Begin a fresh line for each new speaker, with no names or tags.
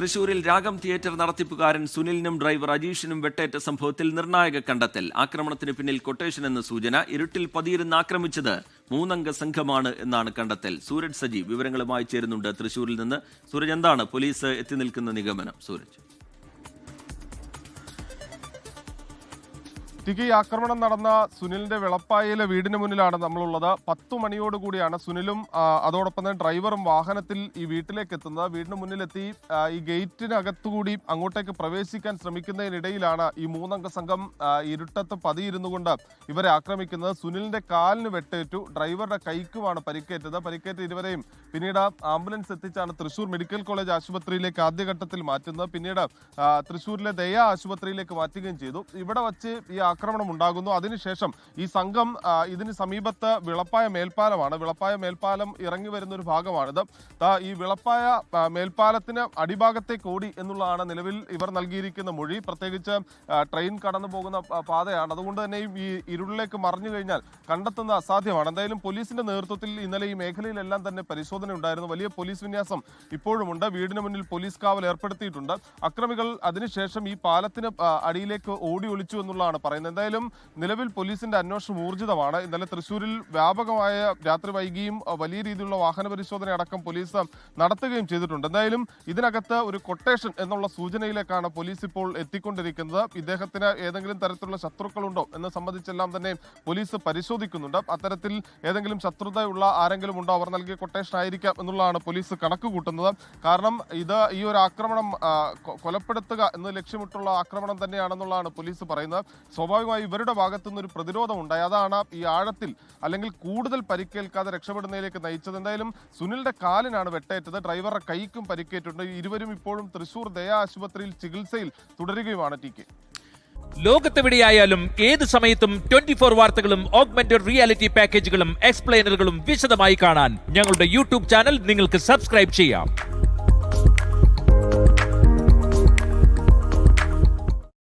തൃശൂരിൽ രാഗം theatre നടത്തിപ്പുകാരൻ സുനിലിനും driver അജീഷിനും വെട്ടേറ്റ സംഭവത്തിൽ നിർണായക കണ്ടെത്തൽ. ആക്രമണത്തിന് പിന്നിൽ കൊട്ടേഷൻ എന്ന സൂചന. ഇരുട്ടിൽ പതിയിരുന്ന് ആക്രമിച്ചത് മൂന്നംഗ സംഘമാണ് എന്നാണ് കണ്ടെത്തൽ. സൂരജ് സജി വിവരങ്ങളുമായി ചേരുന്നുണ്ട് തൃശൂരിൽ നിന്ന്. സൂരജ് എന്താണ്? പോലീസ് എത്തി നിൽക്കുന്ന നിഗമനം. സൂരജ്.
ടിക്കി ആക്രമണം നടന്ന സുനിലിന്റെ വിളപ്പായയിലെ വീടിന് മുന്നിലാണ് നമ്മളുള്ളത്. പത്തു മണിയോടുകൂടിയാണ് സുനിലും അതോടൊപ്പം തന്നെ ഡ്രൈവറും വാഹനത്തിൽ ഈ വീട്ടിലേക്ക് എത്തുന്നത്. വീടിന് മുന്നിലെത്തി ഈ ഗേറ്റിനകത്തുകൂടി അങ്ങോട്ടേക്ക് പ്രവേശിക്കാൻ ശ്രമിക്കുന്നതിനിടയിലാണ് ഈ മൂന്നംഗ സംഘം ഇരുട്ടത്ത് പതിയിരുന്നു കൊണ്ട് ഇവരെ ആക്രമിക്കുന്നത്. സുനിലിന്റെ കാലിന് വെട്ടേറ്റു. ഡ്രൈവറുടെ കൈക്കുമാണ് പരിക്കേറ്റത്. പരിക്കേറ്റ ഇരുവരെയും പിന്നീട് ആംബുലൻസ് എത്തിച്ചാണ് തൃശൂർ മെഡിക്കൽ കോളേജ് ആശുപത്രിയിലേക്ക് ആദ്യഘട്ടത്തിൽ മാറ്റുന്നത്. പിന്നീട് തൃശൂരിലെ ദയ ആശുപത്രിയിലേക്ക് മാറ്റുകയും ചെയ്തു. ഇവിടെ വച്ച് ഈ ആക്രമണം ഉണ്ടാകുന്നു അതിനുശേഷം ഈ സംഘം ഇതിന് സമീപത്ത് വിളപ്പായ മേൽപ്പാലമാണ്. വിളപ്പായ മേൽപ്പാലം ഇറങ്ങി വരുന്ന ഒരു ഭാഗമാണിത് ഈ വിളപ്പായ മേൽപ്പാലത്തിന് അടിഭാഗത്തേക്ക് ഓടി എന്നുള്ളതാണ് നിലവിൽ ഇവർ നൽകിയിരിക്കുന്ന മൊഴി. പ്രത്യേകിച്ച് ട്രെയിൻ കടന്നു പോകുന്ന പാതയാണ്. അതുകൊണ്ട് തന്നെ ഈ ഇരുളിലേക്ക് മറിഞ്ഞു കഴിഞ്ഞാൽ കണ്ടെത്തുന്നത് അസാധ്യമാണ്. എന്തായാലും പോലീസിന്റെ നേതൃത്വത്തിൽ ഇന്നലെ ഈ മേഖലയിലെല്ലാം തന്നെ പരിശോധന ഉണ്ടായിരുന്നു വലിയ പോലീസ് വിന്യാസം ഇപ്പോഴുമുണ്ട്. വീടിന് മുന്നിൽ പോലീസ് കാവൽ ഏർപ്പെടുത്തിയിട്ടുണ്ട്. അക്രമികൾ അതിനുശേഷം ഈ പാലത്തിന് അടിയിലേക്ക് ഓടി ഒളിച്ചു എന്നുള്ളതാണ് പറയുന്നത്. എന്തായാലും നിലവിൽ പോലീസിന്റെ അന്വേഷണം ഊർജിതമാണ്. ഇന്നലെ തൃശ്ശൂരിൽ വ്യാപകമായ രാത്രി വൈകിയും വലിയ രീതിയിലുള്ള വാഹന പരിശോധന അടക്കം പോലീസ് നടത്തുകയും ചെയ്തിട്ടുണ്ട്. എന്തായാലും ഇതിനകത്ത് ഒരു കൊട്ടേഷൻ എന്നുള്ള സൂചനയിലേക്കാണ് പോലീസ് ഇപ്പോൾ എത്തിക്കൊണ്ടിരിക്കുന്നത്. ഇദ്ദേഹത്തിന് ഏതെങ്കിലും തരത്തിലുള്ള ശത്രുക്കളുണ്ടോ എന്ന് സംബന്ധിച്ചെല്ലാം തന്നെ പോലീസ് പരിശോധിക്കുന്നുണ്ട്. അത്തരത്തിൽ ഏതെങ്കിലും ശത്രുതയുള്ള ആരെങ്കിലും ഉണ്ടോ അവർ നൽകിയ കൊട്ടേഷൻ ആയിരിക്കാം എന്നുള്ളതാണ് പോലീസ് കണക്ക് കൂട്ടുന്നത് കാരണം ഇത് ഈ ഒരു ആക്രമണം കൊലപ്പെടുത്തുക എന്ന് ലക്ഷ്യമിട്ടുള്ള ആക്രമണം തന്നെയാണെന്നുള്ളതാണ് പോലീസ് പറയുന്നത്. സ്വാഭാവികമായി ഇവരുടെ ഭാഗത്തുനിന്ന് ഒരു പ്രതിരോധം ഉണ്ടായി. അതാണ് ഈ ആഴത്തിൽ അല്ലെങ്കിൽ കൂടുതൽ പരിക്കേൽക്കാതെ രക്ഷപ്പെടുന്നതിലേക്ക് നയിച്ചത്. എന്തായാലും സുനിലിന്റെ കാലിനാണ് വെട്ടേറ്റത്. ഡ്രൈവറുടെ കൈക്കും പരിക്കേറ്റുണ്ട് ഇരുവരും ഇപ്പോഴും തൃശൂർ ദയാ ആശുപത്രിയിൽ ചികിത്സയിൽ തുടരുകയുമാണ് ടി കെ.
ലോകത്തെവിടെയായാലും ഏത് സമയത്തും ട്വന്റി ഫോർ വാർത്തകളും ഓഗ്മെന്റഡ് റിയാലിറ്റി പാക്കേജുകളും എക്സ്പ്ലെയിനറുകളും വിശദമായി കാണാൻ ഞങ്ങളുടെ യൂട്യൂബ് ചാനൽ നിങ്ങൾക്ക് സബ്സ്ക്രൈബ് ചെയ്യാം.